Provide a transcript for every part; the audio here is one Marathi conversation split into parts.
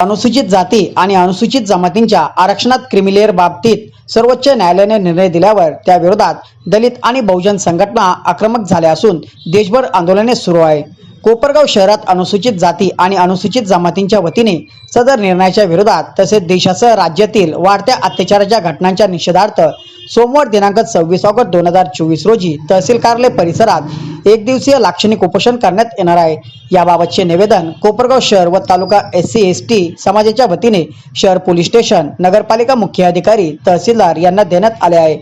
अनुसूचित जाती आणि अनुसूचित जमातींच्या आरक्षणात क्रिमिलेअर बाबतीत सर्वोच्च न्यायालयाने निर्णय दिल्यावर त्या विरोधात दलित आणि बहुजन संघटना आक्रमक झाल्या असून देशभर आंदोलने सुरू आहे. कोपरगाव शहरात अनुसूचित जाती आणि अनुसूचित जमातींच्या वतीने सदर निर्णयाच्या विरोधात तसेच देशासह राज्यातील वाढत्या अत्याचाराच्या घटनांच्या निषेधार्थ सोमवार दिनांक सव्वीस ऑगस्ट दोन हजार चोवीस रोजी तहसील कार्यालय परिसरात एक दिवसीय लाक्षणिक उपोषण करण्यात येणार आहे. याबाबतचे निवेदन कोपरगाव शहर व तालुका एस सी एस टी समाजाच्या वतीने शहर पोलीस स्टेशन नगरपालिका मुख्य अधिकारी तहसीलदार यांना देण्यात आले आहे.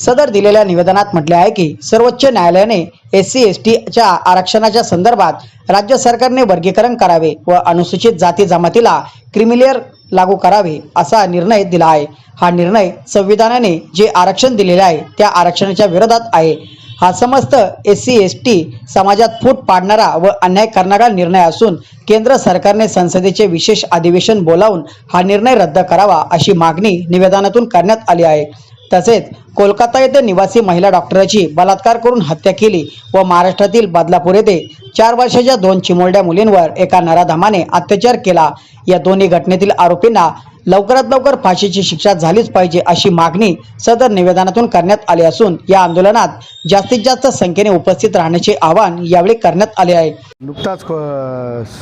सदर दिलेल्या निवेदनात म्हटले आहे की सर्वोच्च न्यायालयाने एस सी एस टीच्या आरक्षणाच्या संदर्भात राज्य सरकारने वर्गीकरण करावे व अनुसूचित जाती जमातीला क्रिमिलियर लागू करावे असा निर्णय दिला आहे हा निर्णय संविधानाने जे आरक्षण दिलेले आहे त्या आरक्षणाच्या विरोधात आहे. हा समस्त एस सी एस टी समाजात फूट पाडणारा व अन्याय करणारा निर्णय असून केंद्र सरकारने संसदेचे विशेष अधिवेशन बोलावून हा निर्णय रद्द करावा अशी मागणी निवेदनातून करण्यात आली आहे. तसेच कोलकाता येथे निवासी महिला डॉक्टराची बलात्कार करून हत्या केली व महाराष्ट्रातील बदलापूर येथे चार वर्षाच्या दोन चिमुरड्या मुलींवर एका नराधामाने अत्याचार केला. या दोन्ही घटनेतील आरोपींना लवकरात लवकर फाशीची शिक्षा झालीच पाहिजे अशी मागणी सदर निवेदनातून करण्यात आली असून या आंदोलनात जास्तीत जास्त संख्येने उपस्थित राहण्याचे आवाहन यावेळी करण्यात आले आहे. नुकताच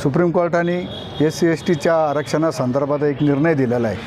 सुप्रीम कोर्टाने एस सी एस टीच्या आरक्षणासंदर्भात एक निर्णय दिलेला आहे.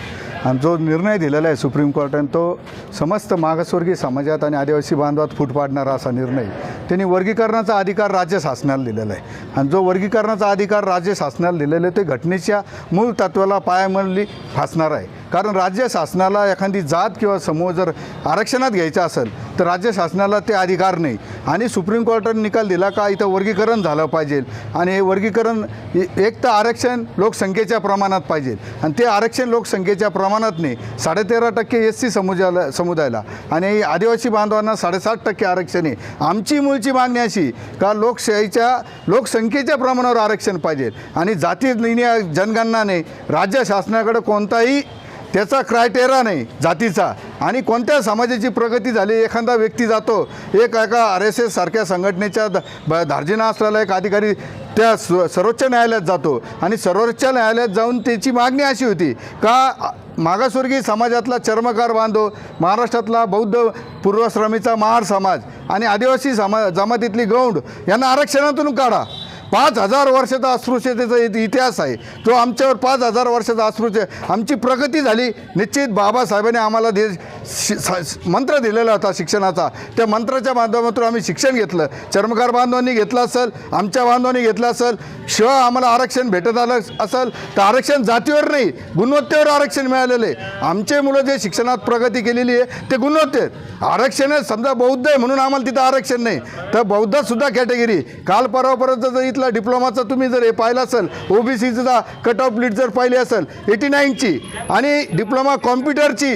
आणि जो निर्णय दिलेला आहे सुप्रीम कोर्टाने तो समस्त मागासवर्गीय समाजात आणि आदिवासी बांधवात फूट पाडणारा असा निर्णय त्यांनी वर्गीकरणाचा अधिकार राज्य शासनाला दिलेला आहे. आणि जो वर्गीकरणाचा अधिकार राज्य शासनाला दिलेला आहे ते घटनेच्या मूळ तत्वाला पायामल्ली फासणार आहे. कारण राज्य शासनाला एखादी जात किंवा समूह जर आरक्षणात घ्यायचा असेल तर राज्य शासनाला ते अधिकार नाही. आणि सुप्रीम कोर्टाने निकाल दिला का इथं वर्गीकरण झालं पाहिजे? आणि हे वर्गीकरण एक तर आरक्षण लोकसंख्येच्या प्रमाणात पाहिजे. आणि ते आरक्षण लोकसंख्येच्या प्रमाणात नाही. साडेतेरा टक्के एस सी समुदायाला समुदायाला. आणि आदिवासी बांधवांना साडेसात टक्के आरक्षण आहे. आमची मूळची मागणी अशी का लोकशाहीच्या लोकसंख्येच्या प्रमाणावर आरक्षण पाहिजे. आणि जाती जनगणनाने राज्य शासनाकडे कोणताही त्याचा क्रायटेरिया नाही जातीचा. आणि कोणत्या समाजाची प्रगती झाली एखादा व्यक्ती जातो एक एका आर एस एस सारख्या संघटनेच्या द- ब- धार्जिना असलेला एक अधिकारी त्या सर्वोच्च न्यायालयात जातो. आणि सर्वोच्च न्यायालयात जाऊन त्याची मागणी अशी होती का मागासवर्गीय समाजातला चर्मकार बांधव महाराष्ट्रातला बौद्ध पूर्वश्रमीचा महार समाज आणि आदिवासी समा जमातीतली गौंड यांना आरक्षणातून काढा. पाच हजार वर्षाचा अस्पृश्यतेचा इतिहास आहे. तो आमच्यावर पाच हजार वर्षाचा अस्पृश्य आमची प्रगती झाली. निश्चित बाबासाहेबांनी आम्हाला देश शि- मंत्र दिलेला होता शिक्षणाचा. त्या मंत्राच्या माध्यमातून आम्ही शिक्षण घेतलं. चर्मकार बांधवांनी घेतलं असेल आमच्या बांधवांनी घेतलं असेल शिवाय आम्हाला आरक्षण भेटत आलं असेल तर आरक्षण जातीवर नाही गुणवत्तेवर आरक्षण मिळालेलं आहे. आमचे मुलं जे शिक्षणात प्रगती केलेली आहे ते गुणवत्तेत आरक्षण आहे, समजा बौद्ध आहे म्हणून आम्हाला तिथं आरक्षण नाही. तर बौद्धसुद्धा कॅटेगरी काल परवापर्यंत जर इथला डिप्लोमाचा तुम्ही जर हे पाहिलं असेल ओबीसीचा कट ऑफ लीड जर पाहिली असेल एटी नाईनची आणि डिप्लोमा कॉम्प्युटरची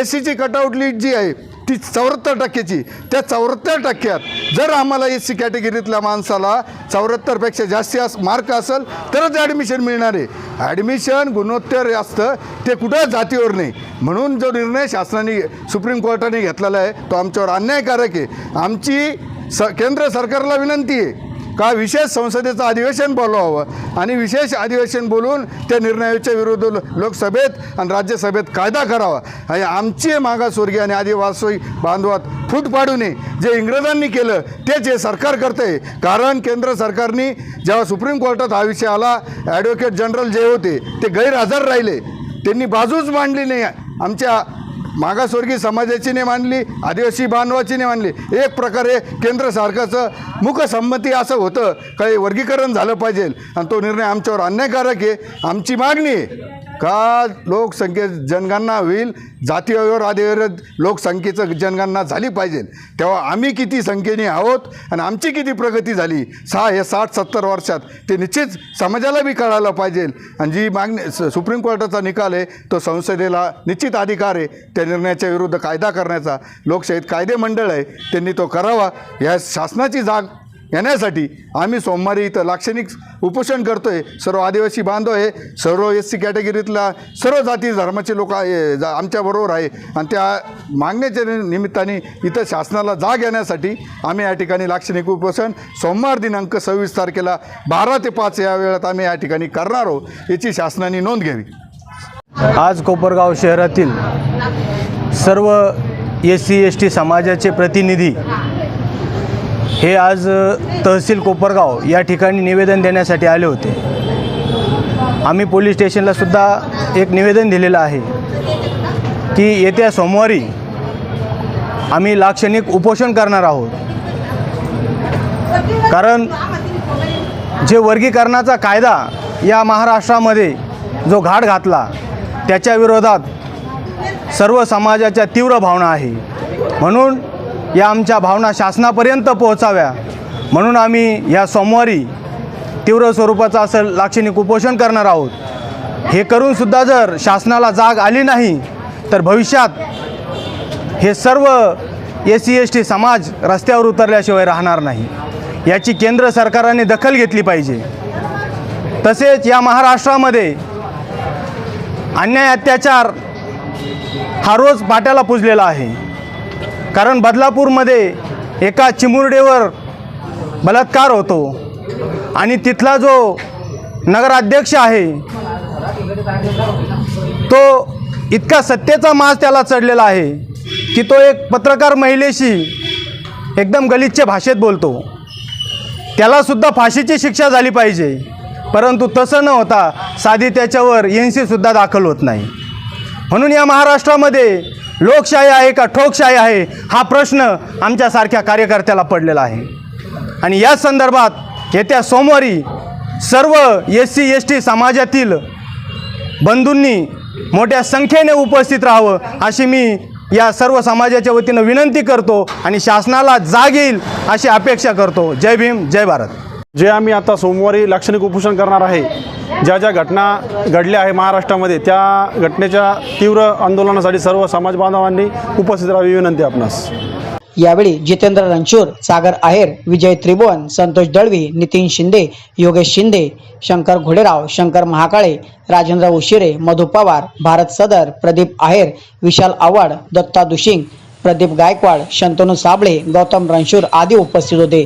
एस सीची कट आउट लीड जी आहे ती चौऱ्याहत्तर टक्क्याची. त्या चौऱ्याहत्तर टक्क्यात जर आम्हाला एस सी कॅटेगरीतल्या माणसाला चौऱ्याहत्तरपेक्षा जास्ती अस मार्क असेल तरच ॲडमिशन मिळणार आहे. ॲडमिशन गुणोत्तर असतं ते कुठं जातीवर नाही. म्हणून जो निर्णय शासनाने सुप्रीम कोर्टाने घेतलेला आहे तो आमच्यावर अन्यायकारक आहे. आमची स केंद्र सरकारला विनंती आहे का विशेष संसदेचं अधिवेशन बोलवावं आणि विशेष अधिवेशन बोलून त्या निर्णयाच्या विरुद्ध लोकसभेत आणि राज्यसभेत कायदा करावा? आणि आमचे मागासवर्गीय आणि आदिवासी बांधवात फूट पाडू नये. जे इंग्रजांनी केलं तेच हे सरकार करते कारण केंद्र सरकारने जेव्हा सुप्रीम कोर्टात हा विषय आला ॲडव्होकेट जनरल जे होते ते गैरहजर राहिले. त्यांनी बाजूच मांडली नाही. आमच्या मागासवर्गीय समाजाची नाही मानली आदिवासी बांधवाची नाही मानली. एक प्रकारे केंद्र सरकारचं मुखसंमती असं होतं काही वर्गीकरण झालं पाहिजे. आणि तो निर्णय आमच्यावर अन्यायकारक आहे. आमची मागणी आहे. का लोकसंख्येत जनगणना होईल जातीवर आधारित लोकसंख्येचं जनगणना झाली पाहिजे. तेव्हा आम्ही किती संख्येने आहोत आणि आमची किती प्रगती झाली सहा हे साठ सत्तर वर्षात ते निश्चित समाजाला बी कळायला पाहिजे. आणि जी मागणी स- सुप्रीम कोर्टाचा निकाल आहे तो संसदेला निश्चित अधिकार आहे त्या निर्णयाच्या विरुद्ध कायदा करण्याचा. लोकशाहीत कायदे मंडळ आहे त्यांनी तो करावा. या शासनाची जाग येण्यासाठी आम्ही सोमवारी इथं लाक्षणिक उपोषण करतोय. सर्व आदिवासी बांधव आहे. सर्व एस सी कॅटेगरीतला सर्व जाती धर्माचे लोक आहे जा- आमच्याबरोबर आहे. आणि त्या मागण्याच्या निमित्ताने इथं शासनाला जाग येण्यासाठी आम्ही या ठिकाणी लाक्षणिक उपोषण सोमवार दिनांक सव्वीस तारखेला बारा ते पाच या वेळात आम्ही या ठिकाणी करणार आहोत याची शासनाने नोंद घ्यावी. आज कोपरगाव शहरातील सर्व एस सी एस टी समाजाचे प्रतिनिधी हे आज तहसील कोपरगाव या ठिकाणी निवेदन देण्यासाठी आले होते. आम्ही पोलीस स्टेशनला सुद्धा एक निवेदन दिलेलं आहे की येत्या सोमवारी आम्ही लाक्षणिक उपोषण करणार आहोत. कारण जे वर्गीकरणाचा कायदा या महाराष्ट्रामध्ये जो घाट घातला त्याच्या विरोधात सर्व समाजाच्या तीव्र भावना आहे. म्हणून या आमच्या भावना शासनापर्यंत पोहोचाव्या. म्हणून आम्ही या सोमवारी तीव्र स्वरूपाचं असं लाक्षणिक उपोषण करणार आहोत. हे करूनसुद्धा जर शासनाला जाग आली नाही तर भविष्यात हे सर्व एस सी एस टी समाज रस्त्यावर उतरल्याशिवाय राहणार नाही. याची केंद्र सरकारने दखल घेतली पाहिजे. तसेच या महाराष्ट्रामध्ये अन्याय अत्याचार हा रोज पाट्याला पुजलेला आहे. कारण बदलापूरमध्ये एका चिमुरडेवर बलात्कार होतो. आणि तिथला जो नगराध्यक्ष आहे तो इतका सत्तेचा माज त्याला चढलेला आहे की तो एक पत्रकार महिलेशी एकदम गलिच्छ भाषेत बोलतो. त्यालासुद्धा फाशीची शिक्षा झाली पाहिजे परंतु तसं न होता साधी त्याच्यावर एन सीसुद्धा दाखल होत नाही. म्हणून या महाराष्ट्रामध्ये लोकशाही आहे का ठोकशाही आहे हा प्रश्न आमच्यासारख्या कार्यकर्त्याला पडलेला आहे. आणि या संदर्भात येत्या सोमवारी सर्व एस सी एस टी समाजातील बंधूंनी मोठ्या संख्येने उपस्थित राहावं अशी मी या सर्व समाजाच्या वतीनं विनंती करतो आणि शासनाला जाग येईल अशी अपेक्षा करतो. जय भीम जय भारत. जे आम्ही आता सोमवारी लाक्षणिक उपोषण करणार आहे ज्या ज्या घटना घडल्या आहे महाराष्ट्रामध्ये त्या घटनेच्या तीव्र आंदोलनासाठी सर्व समाज बांधवांनी उपस्थित राहावी विनंती आपणास. यावेळी जितेंद्र रणशूर सागर आहेर विजय त्रिभुवन संतोष दळवी नितीन शिंदे योगेश शिंदे शंकर घोडेराव शंकर महाकाळे राजेंद्र उशिरे मधु पवार भारत सदर प्रदीप आहेर विशाल आव्हाड दत्ता दुशिंग प्रदीप गायकवाड शंतनू साबळे गौतम रणशूर आदी उपस्थित होते.